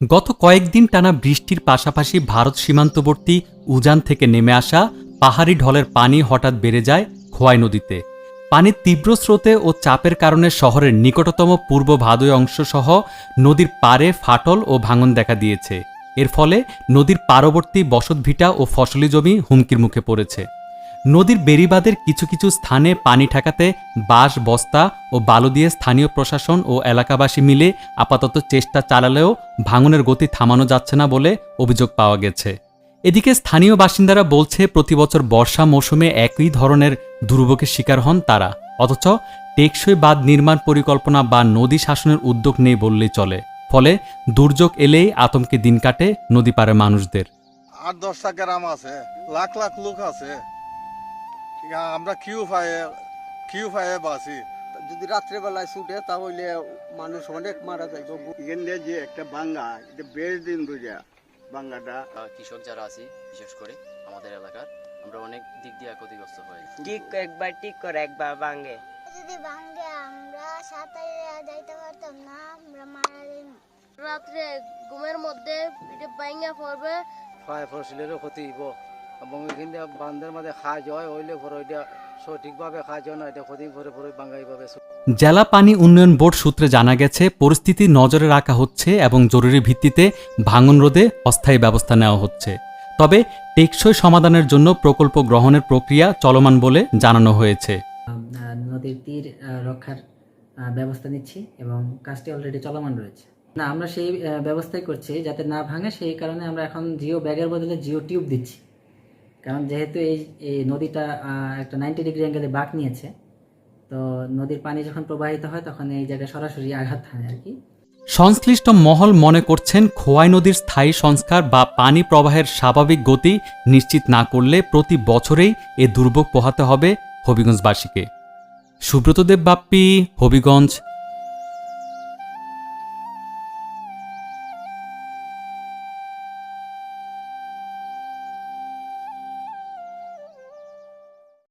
গত কয়েকদিন টানা বৃষ্টির পাশাপাশি ভারত সীমান্তবর্তী উজান থেকে নেমে আসা পাহাড়ি ঢলের পানি হঠাৎ বেড়ে যায় খোয়াই নদীতে। পানির তীব্র স্রোতে ও চাপের কারণে শহরের নিকটতম পূর্ব ভাদুয় অংশসহ নদীর পারে ফাটল ও ভাঙন দেখা দিয়েছে। এর ফলে নদীর পারবর্তী বসতভিটা ও ফসলি জমি হুমকির মুখে পড়েছে। নদীর বেড়িবাঁধের কিছু কিছু স্থানে পানি ঠেকাতে বাঁশ বস্তা ও বালু দিয়ে স্থানীয় প্রশাসন ও এলাকাবাসী মিলে আপাতত চেষ্টা চালালেও ভাঙনের গতি থামানো যাচ্ছে না বলে অভিযোগ পাওয়া গেছে। এদিকে স্থানীয় বাসিন্দারা বলছে প্রতিবছর বর্ষা মৌসুমে একই ধরনের দুর্ভোগের শিকার হন তারা। অথচ টেকসই বাঁধ নির্মাণ পরিকল্পনা বা নদী শাসনের উদ্যোগ নেই বললেই চলে। ফলে দুর্যোগ এলেই আতঙ্কে দিন কাটে নদী পারে মানুষদের। আট দশটা গ্রাম আছে লাখ লাখ লোক আছে, আমরা কিউ পায়ে কিউ পায়ে বাসি। যদি রাত্রেবেলায় ছুটে তাহলে মানুষ অনেক মারা যায় এখানে যে একটা বাঙ্গা এটা বেশ দিন বুঝা। বাঙ্গাটা কৃষক যারা আছি বিশেষ করে আমাদের এলাকার আমরা অনেক দিক দিয়ে ক্ষতিগ্রস্ত হই ঠিক একবার ঠিক করে একবার ভাঙে যদি আমরা সাঁতারে যাইতে পারতাম না আমরা মারা যাই রাত্রে ঘুমের মধ্যে এটা পড়বে। ফসলেরও ক্ষতি হইব। এবং এখানে বান্ধের মধ্যে খাজ হয় হইলে পরে এটা সঠিকভাবে খাজ হয় না এটা ক্ষতি করে পরে বাঙ্গাইভাবে জেলা পানি উন্নয়ন বোর্ড সূত্রে জানা গেছে পরিস্থিতি নজরে রাখা হচ্ছে এবং জরুরি ভিত্তিতে ভাঙন রোধে অস্থায়ী ব্যবস্থা নেওয়া হচ্ছে। তবে টেকসই সমাধানের জন্য প্রকল্প গ্রহণের প্রক্রিয়া চলমান বলে জানানো হয়েছে। নদীর তীর রক্ষার ব্যবস্থা নিচ্ছি এবং কাজটি অলরেডি চলমান রয়েছে। না আমরা সেই ব্যবস্থাই করছি যাতে না ভাঙে সেই কারণে আমরা এখন জিও ব্যাগের বদলে জিও টিউব দিচ্ছি। কারণ যেহেতু এই এই নদীটা একটা নাইনটি ডিগ্রি অ্যাঙ্গেলে বাঁক নিয়েছে, তো নদীর পানি যখন প্রবাহিত হয়, তখন এই জায়গায় সরাসরি আঘাত হানে আর কি। সংশ্লিষ্ট মহল মনে করছেন খোয়াই নদীর স্থায়ী সংস্কার বা পানি প্রবাহের স্বাভাবিক গতি নিশ্চিত না করলে প্রতি বছরেই এ দুর্ভোগ পোহাতে হবে হবিগঞ্জবাসীকে। সুব্রতদেব বাপ্পি, হবিগঞ্জ